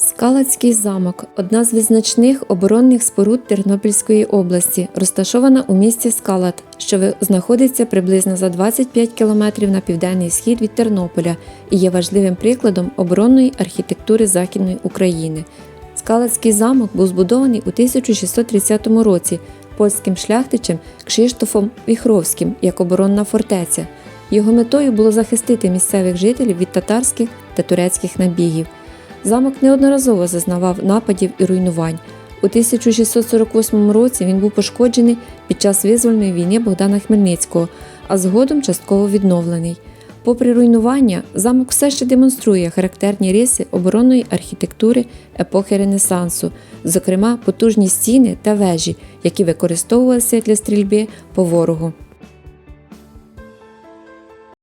Скалацький замок одна з визначних оборонних споруд Тернопільської області, розташована у місті Скалат, що знаходиться приблизно за 25 кілометрів на південний схід від Тернополя і є важливим прикладом оборонної архітектури Західної України. Скалацький замок був збудований у 1630 році польським шляхтичем Кшиштофом Віхровським як оборонна фортеця. Його метою було захистити місцевих жителів від татарських та турецьких набігів. Замок неодноразово зазнавав нападів і руйнувань. У 1648 році він був пошкоджений під час визвольної війни Богдана Хмельницького, а згодом частково відновлений. Попри руйнування, замок все ще демонструє характерні риси оборонної архітектури епохи Ренесансу, зокрема потужні стіни та вежі, які використовувалися для стрільби по ворогу.